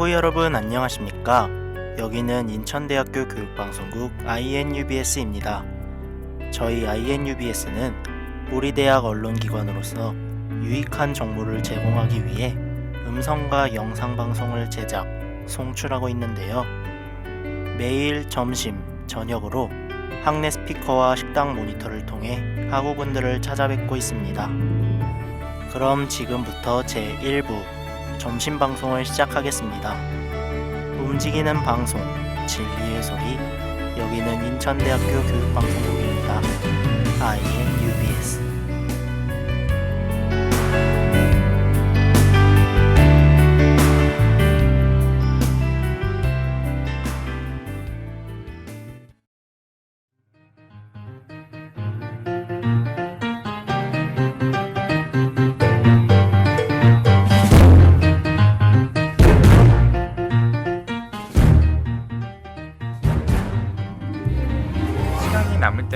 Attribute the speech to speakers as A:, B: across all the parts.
A: 하구 여러분 안녕하십니까? 여기는 인천대학교 교육방송국 INUBS입니다. 저희 INUBS는 우리 대학 언론기관으로서 유익한 정보를 제공하기 위해 음성과 영상 방송을 제작, 송출하고 있는데요. 매일 점심, 저녁으로 학내 스피커와 식당 모니터를 통해 학우분들을 찾아뵙고 있습니다. 그럼 지금부터 제1부 점심 방송을 시작하겠습니다. 움직이는 방송, 진리의 소리. 여기는 인천대학교 교육방송국입니다. INUBS.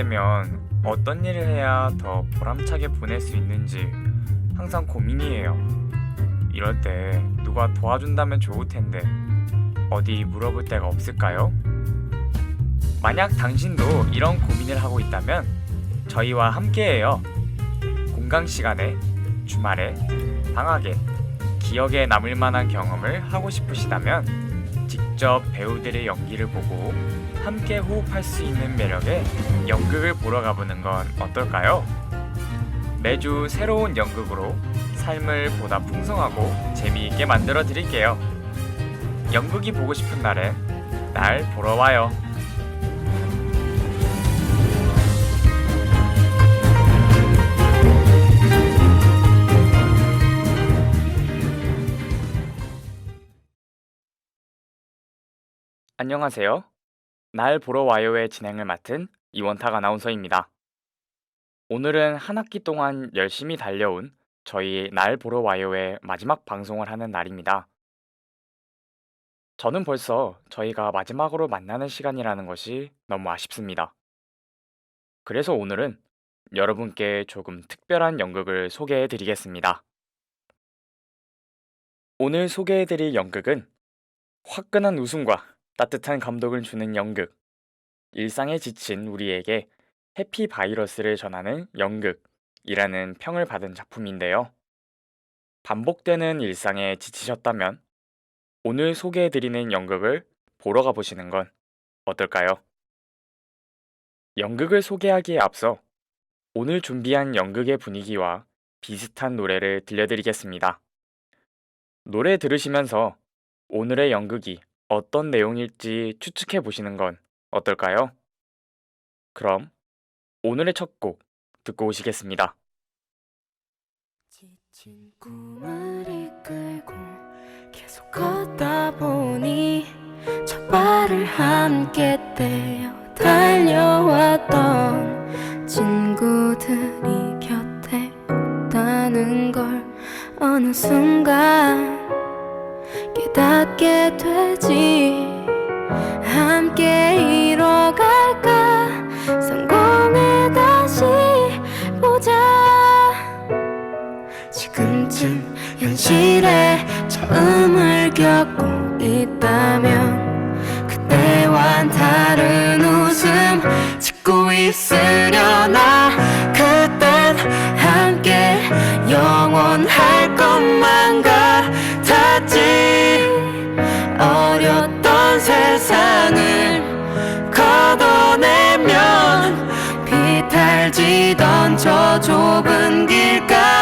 B: 때면 어떤 일을 해야 더 보람차게 보낼 수 있는지 항상 고민이에요. 이럴 때 누가 도와준다면 좋을 텐데 어디 물어볼 데가 없을까요? 만약 당신도 이런 고민을 하고 있다면 저희와 함께해요. 공강 시간에, 주말에, 방학에 기억에 남을 만한 경험을 하고 싶으시다면 직접 배우들의 연기를 보고 함께 호흡할 수 있는 매력의 연극을 보러 가보는 건 어떨까요? 매주 새로운 연극으로 삶을 보다 풍성하고 재미있게 만들어 드릴게요. 연극이 보고 싶은 날엔 날 보러 와요. 안녕하세요. 날 보러 와요의 진행을 맡은 이원탁 아나운서입니다. 오늘은 한 학기 동안 열심히 달려온 저희 날 보러 와요의 마지막 방송을 하는 날입니다. 저는 벌써 저희가 마지막으로 만나는 시간이라는 것이 너무 아쉽습니다. 그래서 오늘은 여러분께 조금 특별한 연극을 소개해 드리겠습니다. 오늘 소개해 드릴 연극은 화끈한 웃음과 따뜻한 감동을 주는 연극, 일상에 지친 우리에게 해피 바이러스를 전하는 연극이라는 평을 받은 작품인데요. 반복되는 일상에 지치셨다면 오늘 소개해드리는 연극을 보러 가보시는 건 어떨까요? 연극을 소개하기에 앞서 오늘 준비한 연극의 분위기와 비슷한 노래를 들려드리겠습니다. 노래 들으시면서 오늘의 연극이 어떤 내용일지 추측해 보시는 건 어떨까요? 그럼 오늘의 첫 곡 듣고 오시겠습니다.
C: 지친 꿈을 이끌고 계속 걷다 보니 첫 발을 함께 떼어 달려왔던 친구들이 곁에 없다는 걸 어느 순간 깨닫게 되지. 함께 이뤄갈까? 성공해 다시 보자. 지금쯤 현실에 처음을 겪고 있다면 그때와는 다른 웃음 짓고 있으려나 던저 좁은 길가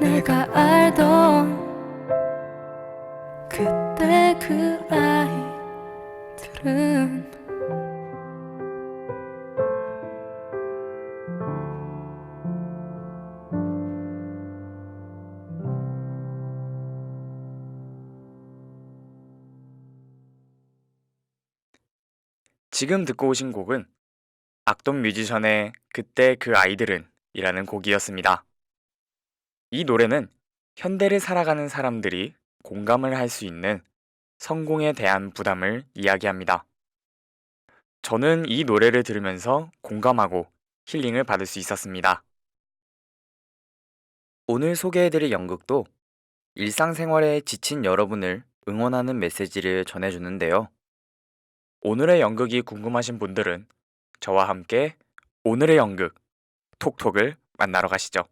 D: 내가 알던 그때 그 아이들은
B: 지금 듣고 오신 곡은 악동 뮤지션의 그때 그 아이들은 이라는 곡이었습니다. 이 노래는 현대를 살아가는 사람들이 공감을 할 수 있는 성공에 대한 부담을 이야기합니다. 저는 이 노래를 들으면서 공감하고 힐링을 받을 수 있었습니다. 오늘 소개해드릴 연극도 일상생활에 지친 여러분을 응원하는 메시지를 전해주는데요. 오늘의 연극이 궁금하신 분들은 저와 함께 오늘의 연극 톡톡을 만나러 가시죠.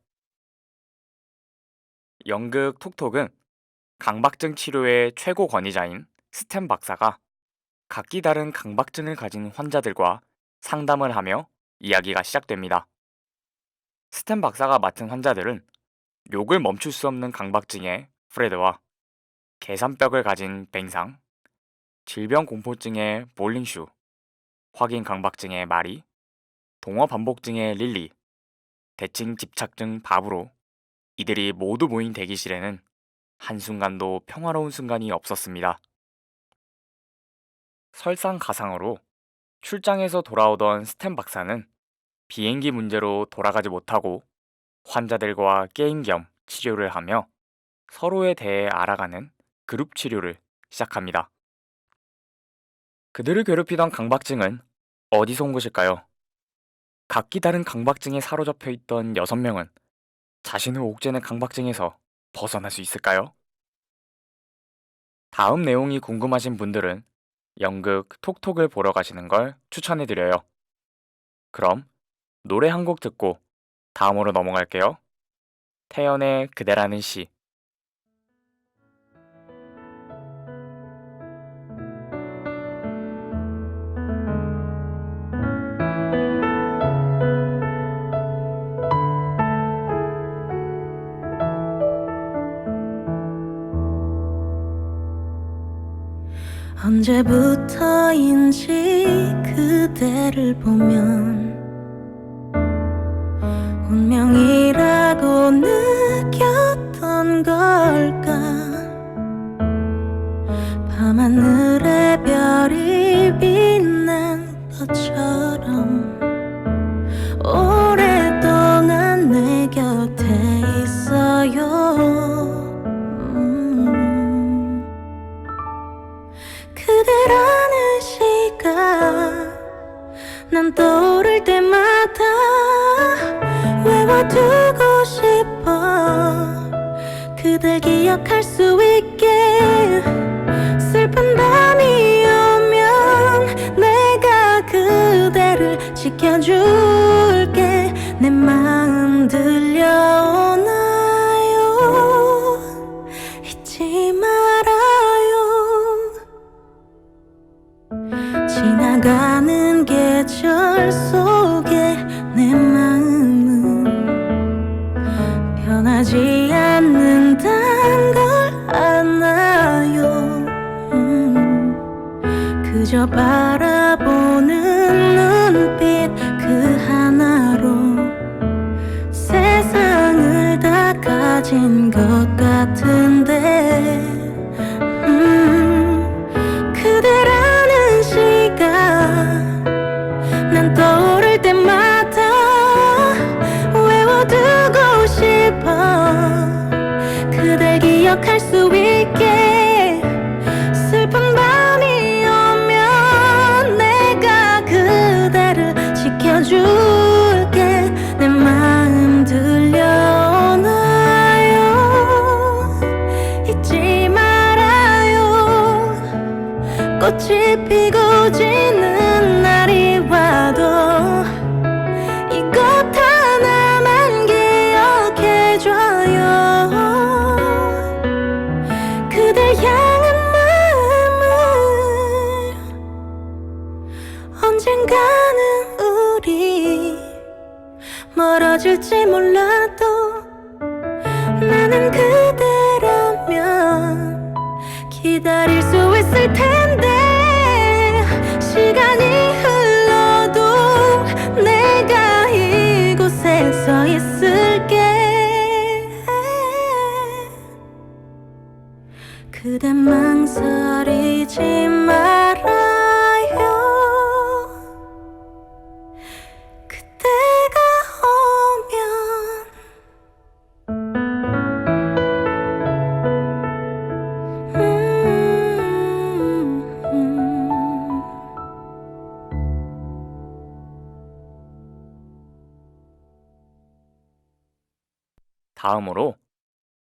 B: 연극 톡톡은 강박증 치료의 최고 권위자인 스탠 박사가 각기 다른 강박증을 가진 환자들과 상담을 하며 이야기가 시작됩니다. 스탠 박사가 맡은 환자들은 욕을 멈출 수 없는 강박증의 프레드와 계산벽을 가진 뱅상, 질병 공포증의 볼링슈, 확인 강박증의 마리, 동어 반복증의 릴리, 대칭 집착증 바브로 이들이 모두 모인 대기실에는 한순간도 평화로운 순간이 없었습니다. 설상가상으로 출장에서 돌아오던 스탠 박사는 비행기 문제로 돌아가지 못하고 환자들과 게임 겸 치료를 하며 서로에 대해 알아가는 그룹 치료를 시작합니다. 그들을 괴롭히던 강박증은 어디서 온 것일까요? 각기 다른 강박증에 사로잡혀 있던 여섯 명은 자신을 옥죄는 강박증에서 벗어날 수 있을까요? 다음 내용이 궁금하신 분들은 연극 톡톡을 보러 가시는 걸 추천해드려요. 그럼 노래 한 곡 듣고 다음으로 넘어갈게요. 태연의 그대라는 시
D: 언제부터인지 그대를 보면 운명이라고 느꼈던 걸까? 밤하늘의 별이 빛난 것처럼
E: 변하지 않는단 걸 알아요? 음, 그저 바라보는 눈빛 그 하나로 세상을 다 가진 것 같은 멀어질지 몰라도 나는 그대라면 기다릴 수 있을 텐데
B: 다음으로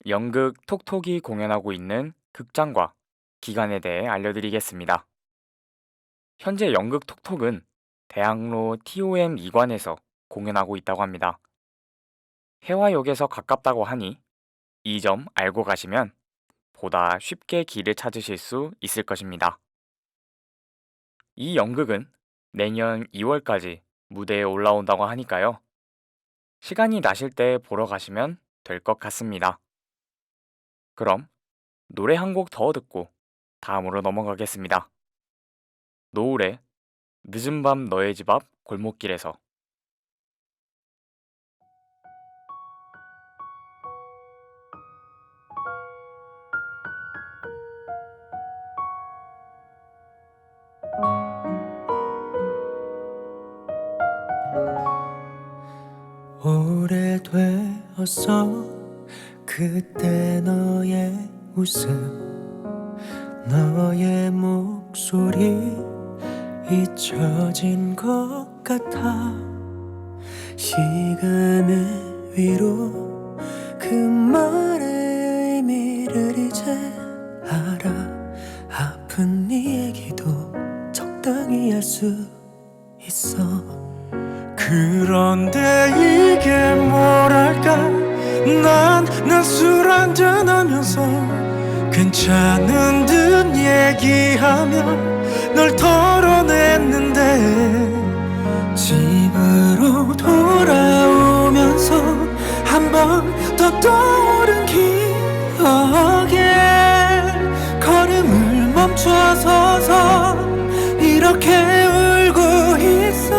B: 연극 톡톡이 공연하고 있는 극장과 기간에 대해 알려드리겠습니다. 현재 연극 톡톡은 대학로 TOM 2관에서 공연하고 있다고 합니다. 해화역에서 가깝다고 하니 이 점 알고 가시면 보다 쉽게 길을 찾으실 수 있을 것입니다. 이 연극은 내년 2월까지 무대에 올라온다고 하니까요. 시간이 나실 때 보러 가시면 될 것 같습니다. 그럼 노래 한 곡 더 듣고 다음으로 넘어가겠습니다. 노을의 늦은 밤 너의 집 앞 골목길에서
D: 오래되었어. 그때 너의 웃음 너의 목소리 잊혀진 것 같아. 시간의 위로 그 말의 의미를 이제 알아 괜찮은 듯 얘기하며 널 털어냈는데 집으로 돌아오면서 한 번 더 떠오른 기억에 걸음을 멈춰서서 이렇게 울고 있어.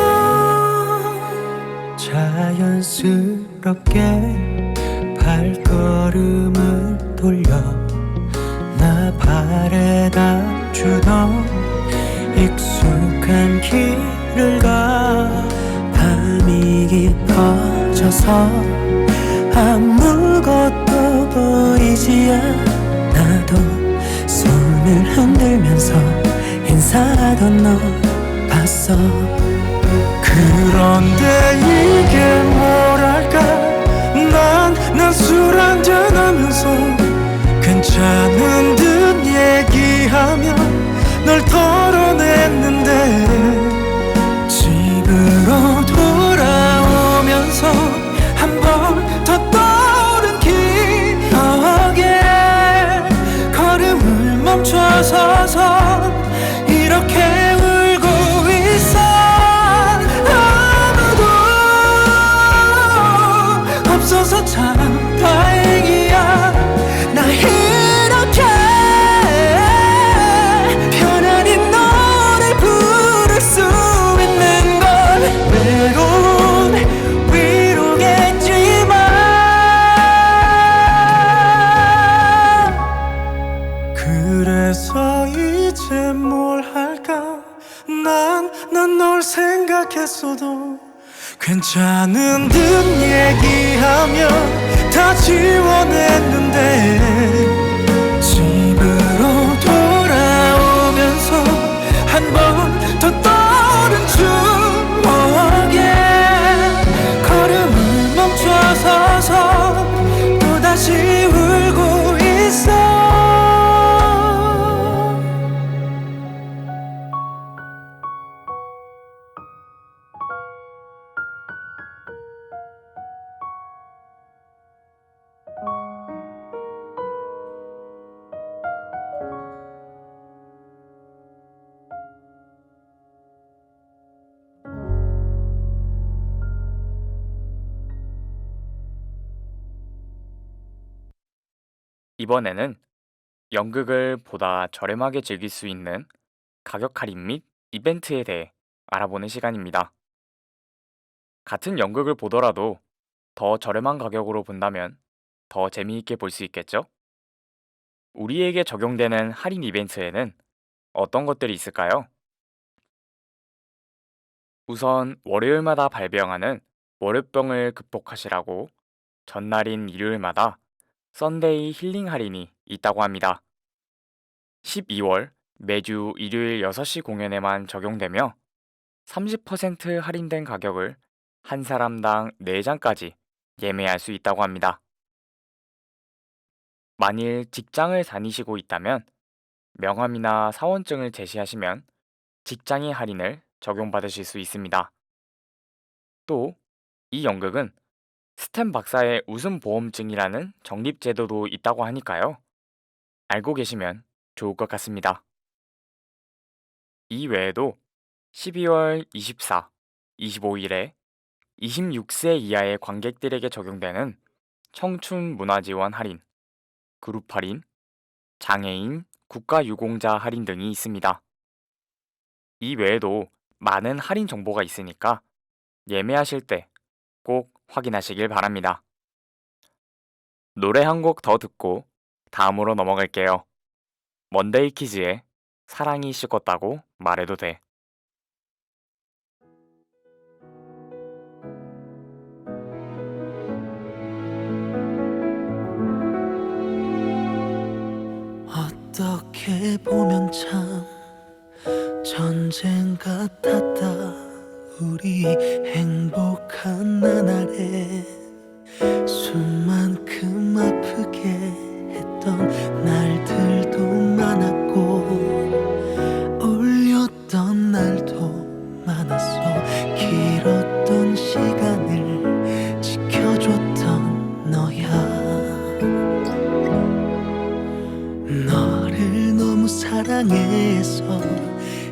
D: 자연스럽게 발걸음을 돌려 나 바래다 주던 익숙한 길을 가. 밤이 깊어져서 아무것도 보이지 않아도 손을 흔들면서 인사하던 너 봤어. 그런데 이게 뭐랄까? 난 난 술 한잔 하면서 괜찮은 듯 얘기하면 널 털어냈는데. 한
B: 이번에는 연극을 보다 저렴하게 즐길 수 있는 가격 할인 및 이벤트에 대해 알아보는 시간입니다. 같은 연극을 보더라도 더 저렴한 가격으로 본다면 더 재미있게 볼 수 있겠죠? 우리에게 적용되는 할인 이벤트에는 어떤 것들이 있을까요? 우선 월요일마다 발병하는 월요병을 극복하시라고 전날인 일요일마다 썬데이 힐링 할인이 있다고 합니다. 12월 매주 일요일 6시 공연에만 적용되며 30% 할인된 가격을 한 사람당 4장까지 예매할 수 있다고 합니다. 만일 직장을 다니시고 있다면 명함이나 사원증을 제시하시면 직장인 할인을 적용받으실 수 있습니다. 또 이 연극은 스템 박사의 웃음 보험증이라는 적립 제도도 있다고 하니까요. 알고 계시면 좋을 것 같습니다. 이 외에도 12월 24, 25일에 26세 이하의 관객들에게 적용되는 청춘 문화 지원 할인, 그룹 할인, 장애인, 국가유공자 할인 등이 있습니다. 이 외에도 많은 할인 정보가 있으니까 예매하실 때 꼭 확인하시길 바랍니다. 노래 한 곡 더 듣고 다음으로 넘어갈게요. 먼데이 키즈의 사랑이 식었다고 말해도 돼.
D: 어떻게 보면 참 전쟁 같았다 우리 행복 한 나날에 숨만큼 아프게 했던 날들도 많았고 울렸던 날도 많았어. 길었던 시간을 지켜줬던 너야. 너를 너무 사랑해서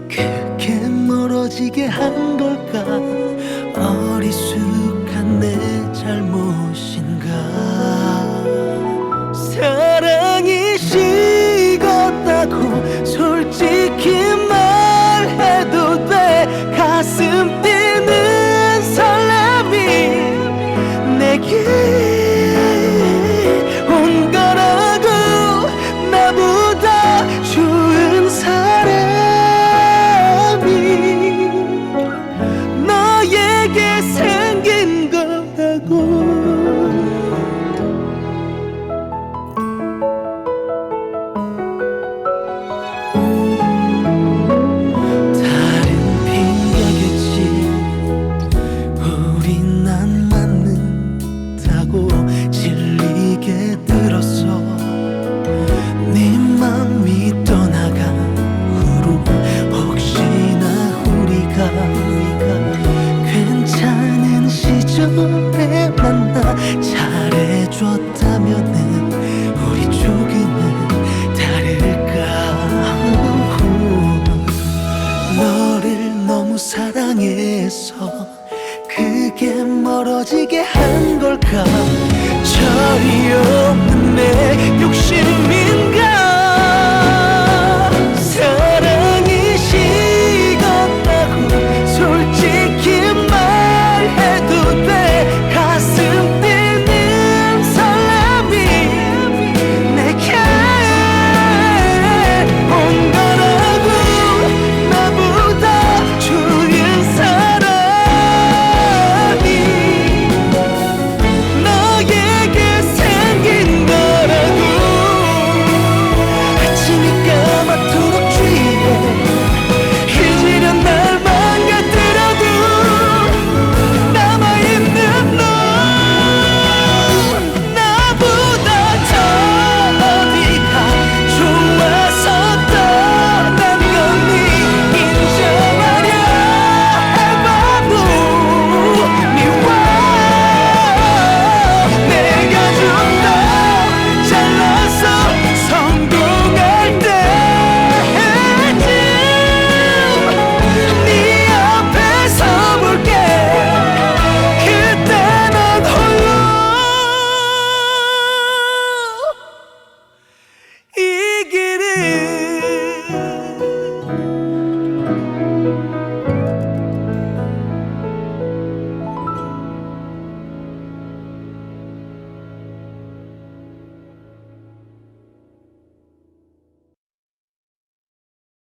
D: 그렇게 멀어지게 한 걸까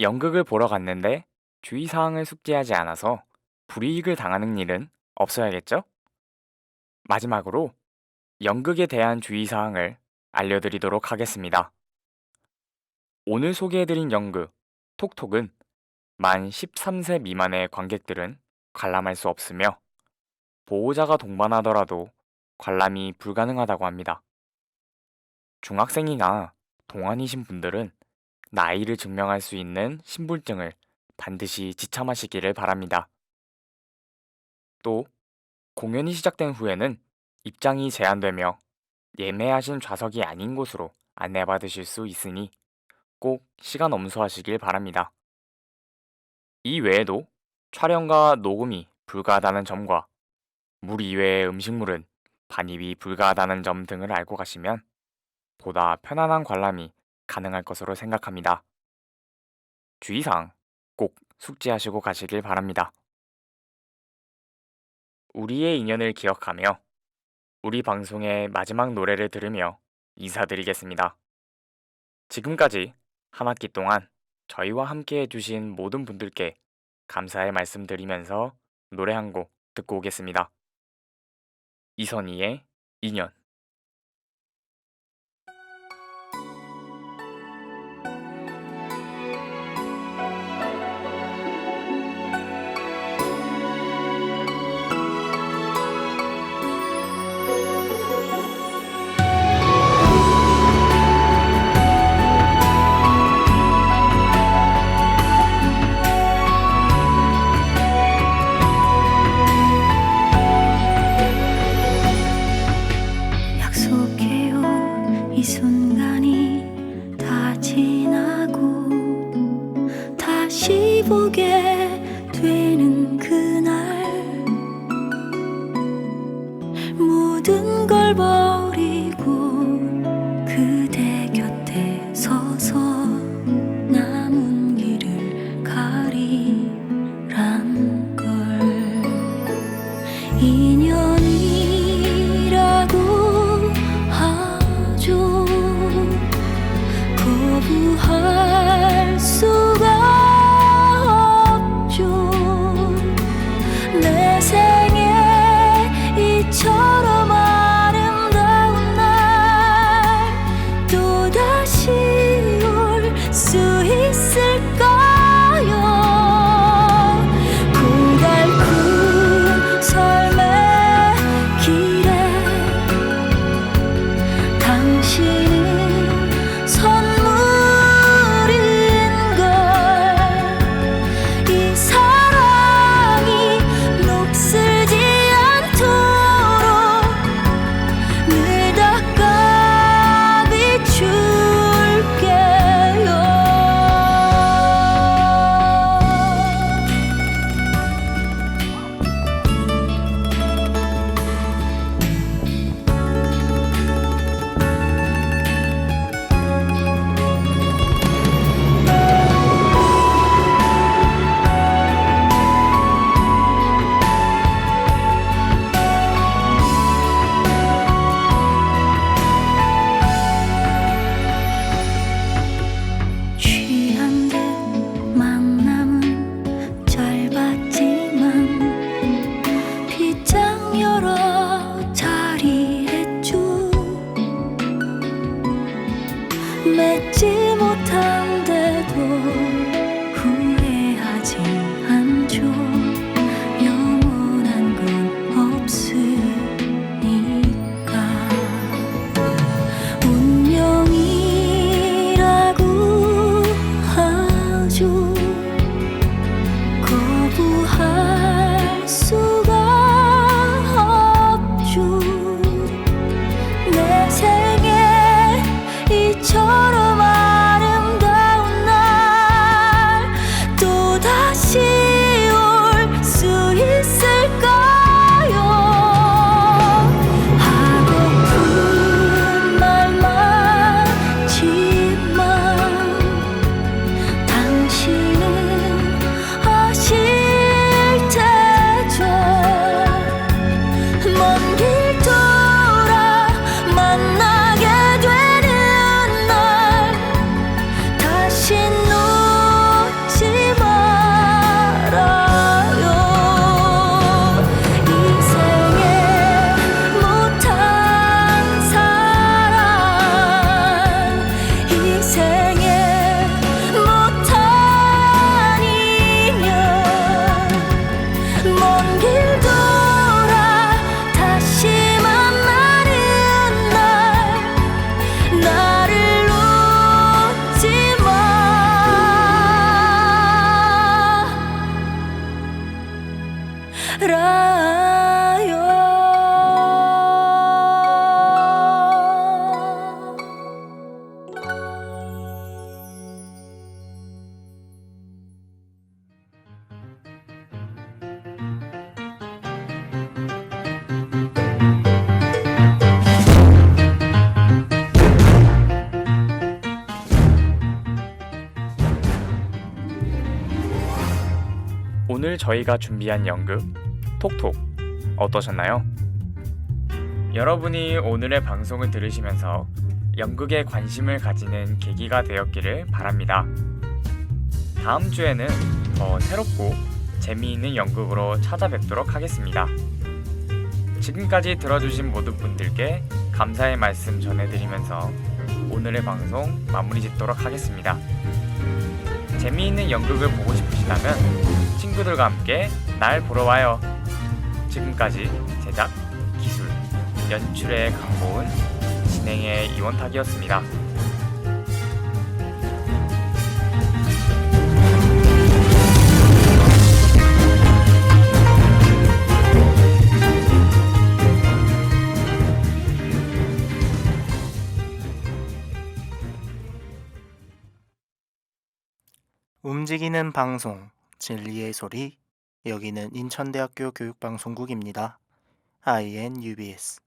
B: 연극을 보러 갔는데 주의사항을 숙지하지 않아서 불이익을 당하는 일은 없어야겠죠? 마지막으로 연극에 대한 주의사항을 알려드리도록 하겠습니다. 오늘 소개해드린 연극 톡톡은 만 13세 미만의 관객들은 관람할 수 없으며 보호자가 동반하더라도 관람이 불가능하다고 합니다. 중학생이나 동안이신 분들은 나이를 증명할 수 있는 신분증을 반드시 지참하시기를 바랍니다. 또 공연이 시작된 후에는 입장이 제한되며 예매하신 좌석이 아닌 곳으로 안내받으실 수 있으니 꼭 시간 엄수하시길 바랍니다. 이 외에도 촬영과 녹음이 불가하다는 점과 물 이외의 음식물은 반입이 불가하다는 점 등을 알고 가시면 보다 편안한 관람이 가능할 것으로 생각합니다. 주의사항 꼭 숙지하시고 가시길 바랍니다. 우리의 인연을 기억하며 우리 방송의 마지막 노래를 들으며 인사드리겠습니다. 지금까지 한 학기 동안 저희와 함께 해주신 모든 분들께 감사의 말씀 드리면서 노래 한 곡 듣고 오겠습니다. 이선희의 인연
C: 거부할 수
B: 오늘 저희가 준비한 연극 톡톡 어떠셨나요? 여러분이 오늘의 방송을 들으시면서 연극에 관심을 가지는 계기가 되었기를 바랍니다. 다음 주에는 더 새롭고 재미있는 연극으로 찾아뵙도록 하겠습니다. 지금까지 들어주신 모든 분들께 감사의 말씀 전해드리면서 오늘의 방송 마무리 짓도록 하겠습니다. 재미있는 연극을 보고 싶으시다면 친구들과 함께 날 보러 와요. 지금까지 제작, 기술, 연출의 강보은, 진행의 이원탁이었습니다.
A: 움직이는 방송, 진리의 소리. 여기는 인천대학교 교육방송국입니다. INUBS.